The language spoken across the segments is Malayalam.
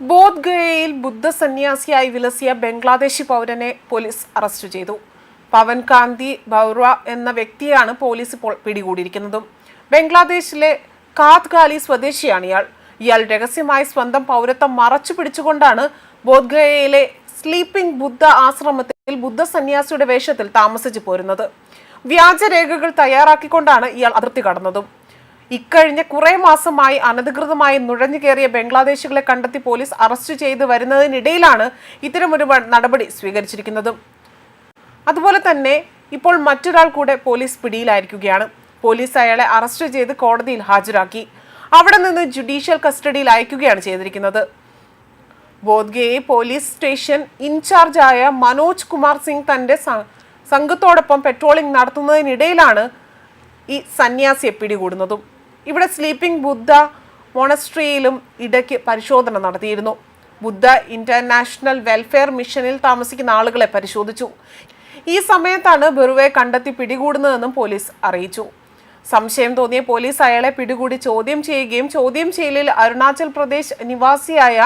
ബോധ്ഗയയിൽ ബുദ്ധസന്യാസിയായി വിലസിയ ബംഗ്ലാദേശി പൗരനെ പോലീസ് അറസ്റ്റ് ചെയ്തു. പവൻ കാന്തി ബൗറ എന്ന വ്യക്തിയാണ് പോലീസ് ഇപ്പോൾ പിടികൂടിയിരിക്കുന്നതും. ബംഗ്ലാദേശിലെ കാത്ഗാലി സ്വദേശിയാണ് ഇയാൾ. ഇയാൾ രഹസ്യമായി സ്വന്തം പൗരത്വം മറച്ചു പിടിച്ചുകൊണ്ടാണ് ബോധ്ഗയയിലെ സ്ലീപ്പിംഗ് ബുദ്ധ ആശ്രമത്തിൽ ബുദ്ധ സന്യാസിയുടെ വേഷത്തിൽ താമസിച്ചു പോരുന്നത്. വ്യാജരേഖകൾ തയ്യാറാക്കിക്കൊണ്ടാണ് ഇയാൾ അതിർത്തി കടന്നതും. ഇക്കഴിഞ്ഞ കുറെ മാസമായി അനധികൃതമായി നുഴഞ്ഞു കയറിയ ബംഗ്ലാദേശികളെ കണ്ടെത്തി പോലീസ് അറസ്റ്റ് ചെയ്ത് വരുന്നതിനിടയിലാണ് ഇത്തരമൊരു നടപടി സ്വീകരിച്ചിരിക്കുന്നതും. അതുപോലെ തന്നെ ഇപ്പോൾ മറ്റൊരാൾ കൂടെ പോലീസ് പിടിയിലായിരിക്കുകയാണ്. പോലീസ് അയാളെ അറസ്റ്റ് ചെയ്ത് കോടതിയിൽ ഹാജരാക്കി. അവിടെ നിന്ന് ജുഡീഷ്യൽ കസ്റ്റഡിയിൽ അയക്കുകയാണ് ചെയ്തിരിക്കുന്നത്. ബോധ്ഗയെ പോലീസ് സ്റ്റേഷൻ ഇൻചാർജായ മനോജ് കുമാർ സിംഗ് തന്റെ സംഘത്തോടൊപ്പം പെട്രോളിംഗ് നടത്തുന്നതിനിടയിലാണ് ഈ സന്യാസിയെ പിടികൂടുന്നതും. ഇവിടെ സ്ലീപ്പിംഗ് ബുദ്ധ മൊണസ്ട്രിയിലും ഇടയ്ക്ക് പരിശോധന നടത്തിയിരുന്നു. ബുദ്ധ ഇന്റർനാഷണൽ വെൽഫെയർ മിഷനിൽ താമസിക്കുന്ന ആളുകളെ പരിശോധിച്ചു. ഈ സമയത്താണ് ബെറുവെ കണ്ടെത്തി പിടികൂടുന്നതെന്നും പോലീസ് അറിയിച്ചു. സംശയം തോന്നിയ പോലീസ് അയാളെ പിടികൂടി ചോദ്യം ചെയ്യുകയും ചോദ്യം ചെയ്യലിൽ അരുണാചൽ പ്രദേശ് നിവാസിയായ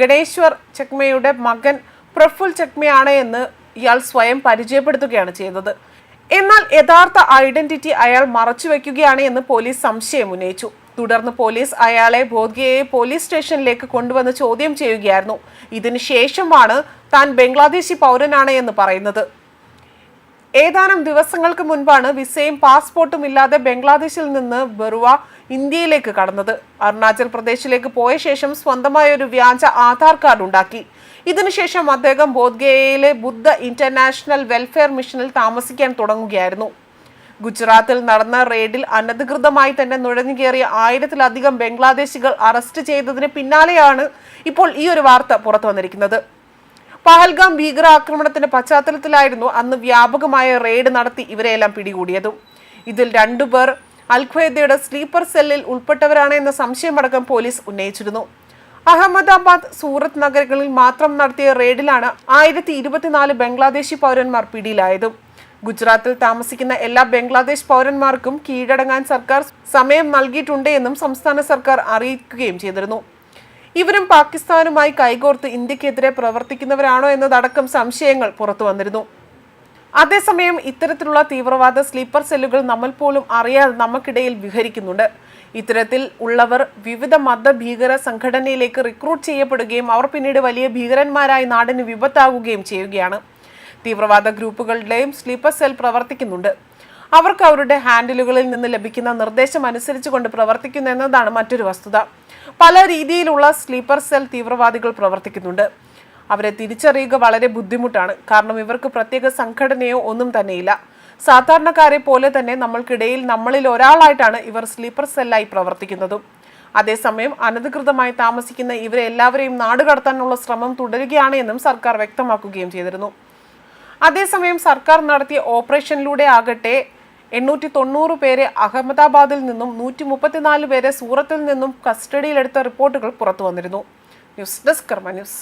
ഗണേശ്വർ ചക്മയുടെ മകൻ പ്രഫുൽ ചക്മയാണ് എന്ന് ഇയാൾ സ്വയം പരിചയപ്പെടുത്തുകയാണ് ചെയ്തത്. എന്നാൽ യഥാർത്ഥ ഐഡന്റിറ്റി അയാൾ മറച്ചുവെക്കുകയാണ് എന്ന് പോലീസ് സംശയം ഉന്നയിച്ചു. തുടർന്ന് പോലീസ് അയാളെ ബോധ്ഗയെ പോലീസ് സ്റ്റേഷനിലേക്ക് കൊണ്ടുവന്ന് ചോദ്യം ചെയ്യുകയായിരുന്നു. ഇതിനുശേഷമാണ് താൻ ബംഗ്ലാദേശി പൗരനാണ് എന്ന് പറയുന്നത്. ഏതാനും ദിവസങ്ങൾക്ക് മുൻപാണ് വിസയും പാസ്പോർട്ടും ഇല്ലാതെ ബംഗ്ലാദേശിൽ നിന്ന് ബറുവ ഇന്ത്യയിലേക്ക് കടന്നത്. അരുണാചൽ പ്രദേശിലേക്ക് പോയ ശേഷം സ്വന്തമായ ഒരു വ്യാജ ആധാർ കാർഡ് ഉണ്ടാക്കി. ഇതിനുശേഷം അദ്ദേഹം ബോധ്ഗയയിലെ ബുദ്ധ ഇന്റർനാഷണൽ വെൽഫെയർ മിഷനിൽ താമസിക്കാൻ തുടങ്ങുകയായിരുന്നു. ഗുജറാത്തിൽ നടന്ന റെയ്ഡിൽ അനധികൃതമായി തന്നെ നുഴഞ്ഞുകയറിയ ആയിരത്തിലധികം ബംഗ്ലാദേശികൾ അറസ്റ്റ് ചെയ്തതിന് പിന്നാലെയാണ് ഇപ്പോൾ ഈ ഒരു വാർത്ത പുറത്തു വന്നിരിക്കുന്നത്. പഹൽഗാം ഭീകരാക്രമണത്തിന്റെ പശ്ചാത്തലത്തിലായിരുന്നു അന്ന് വ്യാപകമായ റെയ്ഡ് നടത്തി ഇവരെയെല്ലാം പിടികൂടിയതും. ഇതിൽ രണ്ടുപേർ അൽഖ്വയ്ദയുടെ സ്ലീപ്പർ സെല്ലിൽ ഉൾപ്പെട്ടവരാണ് എന്ന സംശയമടക്കം പോലീസ് ഉന്നയിച്ചിരുന്നു. അഹമ്മദാബാദ് സൂറത്ത് നഗരങ്ങളിൽ മാത്രം നടത്തിയ റെയ്ഡിലാണ് ആയിരത്തി ഇരുപത്തിനാല് ബംഗ്ലാദേശി പൗരന്മാർ പിടിയിലായതും. ഗുജറാത്തിൽ താമസിക്കുന്ന എല്ലാ ബംഗ്ലാദേശ് പൗരന്മാർക്കും കീഴടങ്ങാൻ സർക്കാർ സമയം നൽകിയിട്ടുണ്ട് എന്നും സംസ്ഥാന സർക്കാർ അറിയിക്കുകയും ചെയ്തിരുന്നു. ഇവരും പാകിസ്ഥാനുമായി കൈകോർത്ത് ഇന്ത്യക്കെതിരെ പ്രവർത്തിക്കുന്നവരാണോ എന്നതടക്കം സംശയങ്ങൾ പുറത്തു വന്നിരുന്നു. അതേസമയം ഇത്തരത്തിലുള്ള തീവ്രവാദ സ്ലീപ്പർ സെല്ലുകൾ നമ്മൾ പോലും അറിയാതെ നമുക്കിടയിൽ വിഹരിക്കുന്നുണ്ട്. ഇത്തരത്തിൽ ഉള്ളവർ വിവിധ മത ഭീകര സംഘടനയിലേക്ക് റിക്രൂട്ട് ചെയ്യപ്പെടുകയും അവർ പിന്നീട് വലിയ ഭീകരന്മാരായി നാടിന് വിപത്താകുകയും ചെയ്യുകയാണ്. തീവ്രവാദ ഗ്രൂപ്പുകളുടെയും സ്ലീപ്പർ സെൽ പ്രവർത്തിക്കുന്നുണ്ട്. അവർക്ക് അവരുടെ ഹാൻഡിലുകളിൽ നിന്ന് ലഭിക്കുന്ന നിർദ്ദേശം അനുസരിച്ചുകൊണ്ട് പ്രവർത്തിക്കുന്നു എന്നതാണ് മറ്റൊരു വസ്തുത. പല രീതിയിലുള്ള സ്ലീപ്പർ സെൽ തീവ്രവാദികൾ പ്രവർത്തിക്കുന്നുണ്ട്. അവരെ തിരിച്ചറിയുക വളരെ ബുദ്ധിമുട്ടാണ്. കാരണം ഇവർക്ക് പ്രത്യേക സംഘടനയോ ഒന്നും തന്നെയില്ല. സാധാരണക്കാരെ പോലെ തന്നെ നമ്മൾക്കിടയിൽ നമ്മളിൽ ഒരാളായിട്ടാണ് ഇവർ സ്ലീപ്പർ സെല്ലായി പ്രവർത്തിക്കുന്നതും. അതേസമയം അനധികൃതമായി താമസിക്കുന്ന ഇവരെ എല്ലാവരെയും നാടുകടത്താനുള്ള ശ്രമം തുടരുകയാണ് എന്നും സർക്കാർ വ്യക്തമാക്കുകയും ചെയ്തിരുന്നു. അതേസമയം സർക്കാർ നടത്തിയ ഓപ്പറേഷനിലൂടെ ആകട്ടെ എണ്ണൂറ്റി തൊണ്ണൂറ് പേരെ അഹമ്മദാബാദിൽ നിന്നും നൂറ്റി മുപ്പത്തിനാല് പേരെ സൂറത്തിൽ നിന്നും കസ്റ്റഡിയിലെടുത്ത റിപ്പോർട്ടുകൾ പുറത്തു വന്നിരുന്നു ന്യൂസ് ഡെസ്ക് കർമ്മ ന്യൂസ്.